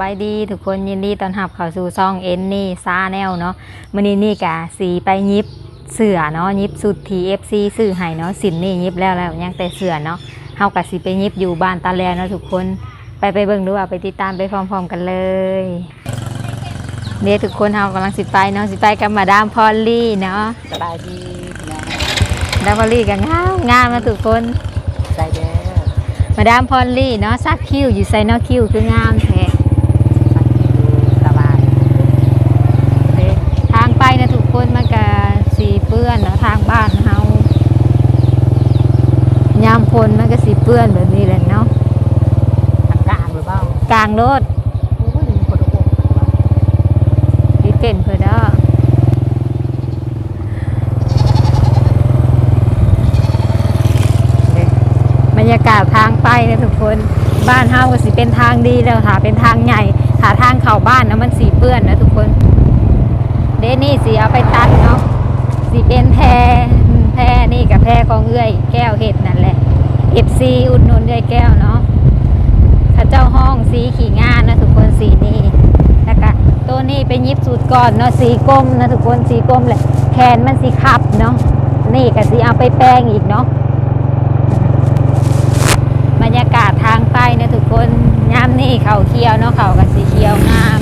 บายดีทุกคนยินดีต้อนรับเข้าสู่ช่องเอ็นนี่ซาแนลเนาะมื้อนี้นี่กะสีไปยิบเสือเนาะยิบสุด TFC ซื้อให้เนาะสินนี่ยิบแล้วแล้วยังแต่เสือเนาะเฮากะสิไปยิบอยู่บ้านตาแลเนาะทุกคนไปไปเบิ่งดูว่าไปติดตามไปพร้อมๆกันเลยเดี๋ยวทุกคนเฮากำลังสิไปเนาะสิไปกับมาดามพอลลี่เนาะสบายดีพี่น้องดามพอลลี่ก็งามงามมาทุกคนใส่เด้อมาดามพอลลี่เนาะซักคิ้วอยู่ไซเนาะคิ้วคืองามแท้ สักที่ดูสบาย เด้ทางไปนะทุกคนมันก็สีเปื้อนเนาะทางบ้านเฮายามพลมันก็สีเปื้อนแบบนี้แหละเนาะ ทางกลางหรือเปล่ากลางรถดีเต้นเพื่อเด้อเด้บรรยากาศทางไปนะทุกคนบ้านเฮาก็สิเป็นทางดีแล้วถ้าเป็นทางใหญ่ถ้าทางเข้าบ้านนะมันสีเปื้อนนะทุกคน เดนี่สิเอาไปตัดเนาะสิเป็นแพรแพรนี่กับแพรของเอื้อยแก้วเห็ดนั่นแหละ FC อุดหนุนเอื้อยแก้วเนาะ เจ้าห้องสีขี่งานนะทุกคนสีนี้แล้วก็ตัวนี้เป็นยิบสูตรก่อนเนาะสีกลมนะทุกคนสีกลมแหละแขนมันสีขับเนาะนี่ก็สีเอาไปแป้งอีกเนาะบรรยากาศทางใต้นะทุกคนยามนี่เขาเขียวเนาะเขากับสีเขียวงาม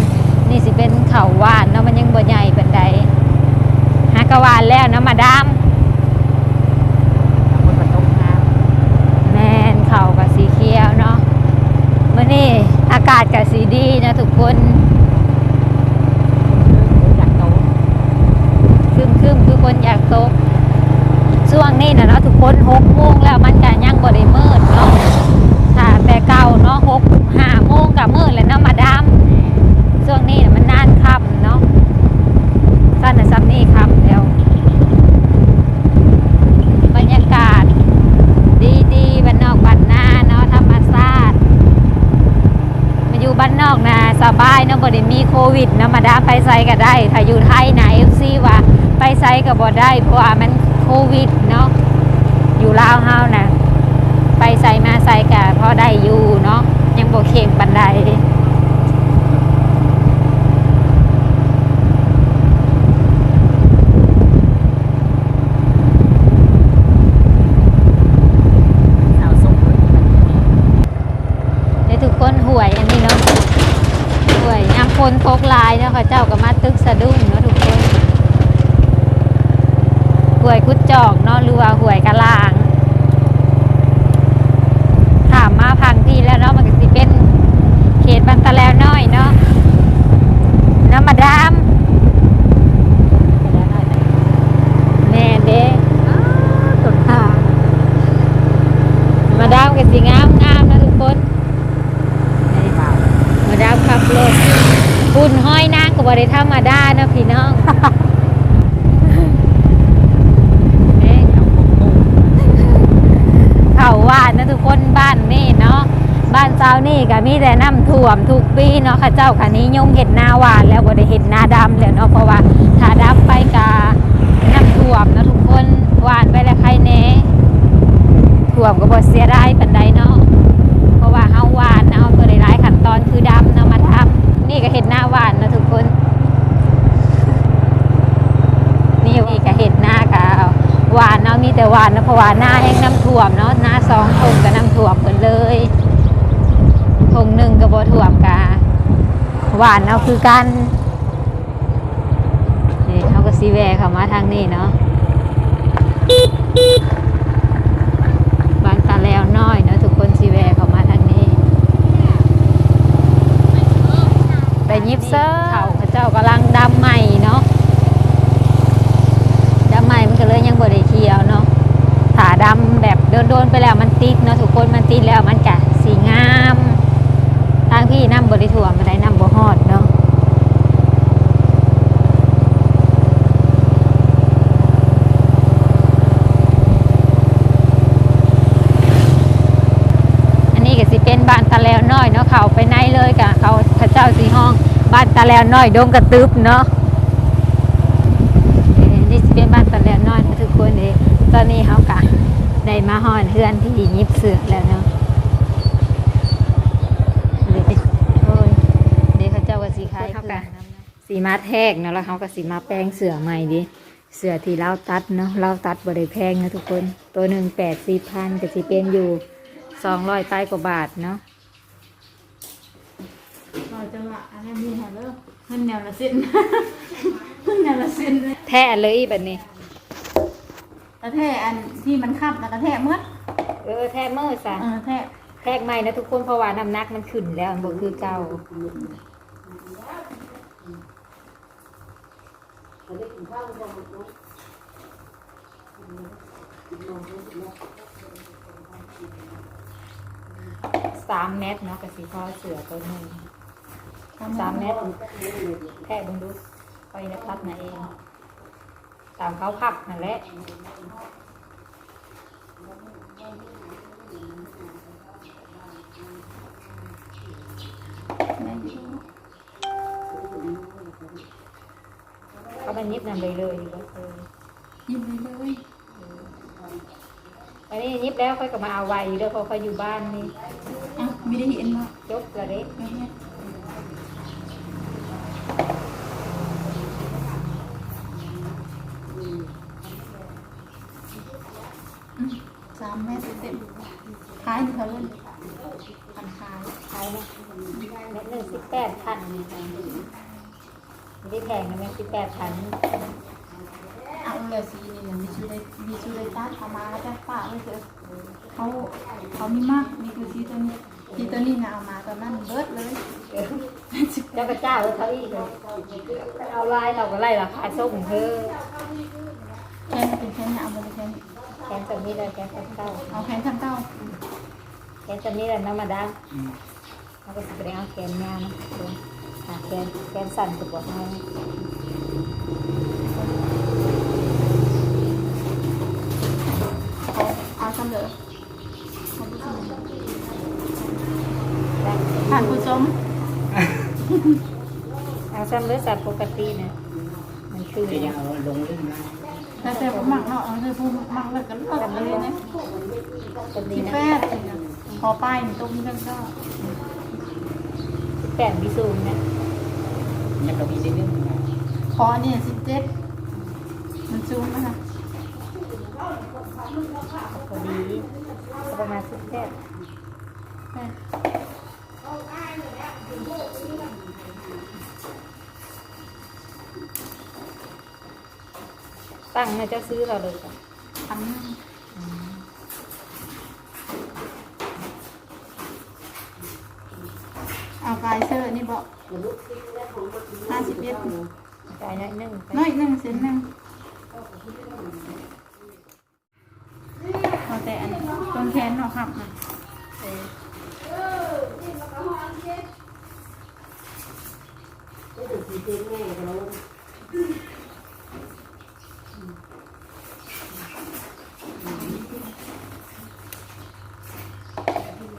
นี่สิเป็นเขาวานเนาะมันยังบ่ใหญ่เปานใดหากวานแล้วเนาะมาดาม ทางคนมันตกน้ แมนเขากับสีเขียวเนาะมื่อนี้อากาศกับสีดีนะทุกคนอยากโตคึมคึมๆคือคนอยากตกช่วงนี้นะเนาะทุกคนหกโมงแล้วมันก็ยังบ่ได้มืดเนาะถ้าแต่เก่าเนาะหกห้าโมงกับมืดแล้วเนาะมาดามช่วงนี้น่ะมันนานค่ำเนาะสั้นนะซ้ำนี่ค่ำแล้ว บรรยากาศ ดีดีๆบ้านนอกบ้านนาเนาะธรรมชาติมาอยู่บ้านนอกนะส บ่ได้มีโควิดนะมาดาไปไซก็ได้ ถ้าอยู่ไทยนะเอฟซีว่าไปไซก็บ่ได้ เพราะว่ามันโควิดเนาะอยู่ลาวเฮานะไปไซมาไซก็พอได้อยู่เนาะยังบ่เข็มบันได สาวส่งเลยมัน เดี๋ยวทุกคนหวยอันนี้เนาะหวยยามคนโคกลายเนาะเขาเจ้าก็มาตึกสะดุ้งเนาะทุกคนหวยกุดจอกเนาะหรือว่าหวยกะลางถามมาพังที่แล้วเนาะมันก็สิเป็นเขตบันตะแล้วน้อยเนาะเนาะมาดามแม่เด้สุดค่ะมาดามก็สิงามงามๆนะทุกคนไม่เปล่ามาดามขับรถ บุญห้อยนางก็บริธรรมดานะพี่น้องเอ๊ะเอาพวกตู้เขาวาดนะทุกคนบ้านนี่เนาะบ้านเจ้านี่ก็มีแต่น้ำท่วมทุกปีเนาะข้าเจ้าคันนี้ยมเห็ดนาหวานแล้วบ่ได้เห็ดนาดำแล้วเนาะเพราะว่าถ้าดำไปกาน้ำท่วมเนาะทุกคนหวานไปแล้วใครแหน่ท่วมก็บ่เสียดายปานใดเนาะเพราะว่าเฮาหวานเนาะตัวได้หลายขั้นตอนคือดำเนาะมาทำนี่ก็เห็ดนาหวานเนาะทุกคน นี่นี่ก็เห็ดหน้ากะหวานเนาะมีแต่หวานนะเพ ราะว่าหน้าแห้งน้ำท่วมเนาะหน้าสองทงก็น้ำท่วมหมดเลยทงหนึ่งก็บ่ท่วมกะหวานเนาะคือกันนี่เขาก็ซีแวเข้ามาทางนี้เนาะบ้านตาแล้วน้อยเนาะทุกคนซีแวเข้ามาทางนี้ไปยิบเซอร์เขาพระเจ้ากำลังดำใหม่เนาะ ดำใหม่มันก็เลยยังบ่ได้เขียวเนาะถาดำแบบ โดนๆไปแล้วมันติดเนาะทุกคนมันติดแล้วมันกะสีงามทางพี่น้ำบริถ่วมมาได้น้ำบ่ฮอดเนาะอันนี้ก็สิเป็นบ้านตะแล้วน้อยเนาะเขาไปในเลยกะเขาพระเจ้าสีห้องบ้านตะแล้วน้อยดงกระตึบเนาะนี่สิเป็นบ้านตอนแล้วนอนนะทุกคนเองตอนนี้เขากะ ได้มาหอนเฮือนที่ยิบเสือแล้วเนาะเดี๋ยวโอ้ยมาแทกเนาะแล้วเขาก็สิมาแปลงเสือใหม่ดิเสือที่เราตัดเนาะเราตัดบริแพงนะทุกคน ตัวหนึ่งแปดสี่พันก็สิเป็นอยู่สองร้อยใต้กว่าบาทเนาะเราจะว่าอันนี้มีแฮลโลขึ้นแนวละเส้นขึ้นแนวละเส้นเลยแท้เลยแบบนี้ กระแทกอันที่มันขับแล้วกระแทกหมดเออแท้เมื่อซะเออแทกแทกใหม่นะทุกคนเพราะว่าน้ำหนักมันขึ้นแล้วมันบ่คือเก่าสามเมตรเนาะกับสีพอเสือตัวหนึ่งสามเมตรแค่บึงดูไปนะพัดนะเอง ตามเขาพักนั่นแหละเขามันยิบนำไปเลยดีกว่าเออยิบไปเลยอันนี้ยิบแล้วค่อยก็มาเอาไว้อยู่เด้อเพราะเขาอยู่บ้านนี่อะไม่ได้เห็นมาจบกระเด็ก ไม่เห็นอืม สามเมตรเต็มท้ายนี่เขาเล่นพันคายใช่ไหมเม็ดหนึ่งสิบแปดพันไม่ได้แพงนะแม่สิบแปดพันเอาเลยสีนี่นะมีชื่อได้มีชื่อได้ตัดเอามาแล้วแต่ป้าไว้เถอะเขาเขามีมากมีคือสีตัวนี้สีตัวนี้นะเอามาตอนนั้นเบิดเลยเออเจ้าพระเจ้าเขาอีกเลยเอาไล่เราก็ไล่ราคาส่งเธอแค่เป็นแค่เนี่ยเอาไปเลยแค่นี้ แทนตัวนี้เลยแทนเก้าเอาแค่ทั้งเต้าแทนตัวนี้เลยน้ำมาดังเขาก็จะไปเอาแขนยาวนะเดี๋ยวหาแขนแขนสั่นตัวบอกให้เอาเอาเสลอได้ผ่านผู้ชมเอาซ้ำเลือดสัตว์ปกตินะมันคือจะยังเอาลงเล่นนะ แต่แต่ผมหมักเนาะเอาแต่ผู้หมักเลยก็เลิกเลยนะตัวนี้ที่นะแปดพอป้ายมันตรงนี้แล้วก็แปดมีสูงนะยังลงอีกนิดนึงนะพอเนี่ยสิบเจ็ดมันซูมนะคะพอดีประมาณสิบแปดแปด ตั้งนะเจ้าซื้อเราเลยจ้ะพันหนึ่งเอากายเซอร์นี่บอกห้าสิบเอ็ดจ่ายน้อยหนึ่งไปน้อยหนึ่งเซนหนึ่งเอาแต่อันต้นแขนเนาะครับนะเออ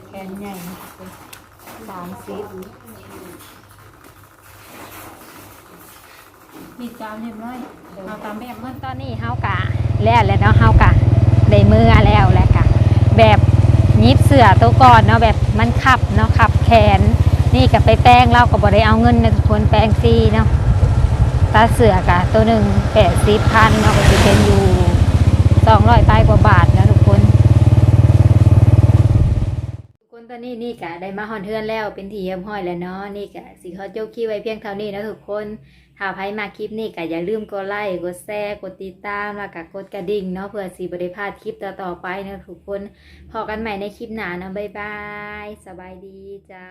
แขน ใหญ่สามสิบมีจามเรียบร้อยเอาตามแบบเมื่อตอนนี้เฮากะแล้วแล้วเนาะเฮากะได้มือแล้วแหละกะแบบยิบเสือตัวก่อนเนาะแบบมันขับเนาะขับแขน นี่ก็ไปแป้งเราก็บ่ได้เอาเงินนะทุกคนแป้งฟรีเนาะตาเสือกะตัวหนึ่งแปดสิบพันเนาะก็จะเป็นอยู่สองร้อยปลายกว่าบาท นี้นี่กะได้มาฮอนเทือนแล้วเป็นทีเยี่ยมห้อยแล้วเนาะนี่กะสิขอโจกคีไว้เพียงเท่านี้นะทุกคนถ้าใครมาคลิปนี้กะอย่าลืมกดไลค์กดแชร์กดติดตามแล้วก็กดกระดิ่งเนาะเพื่อสิบริพลาดคลิปต่อๆไปนะทุกคนพอกันใหม่ในคลิปหน้านะบ๊ายบาย สบายดีเจ้า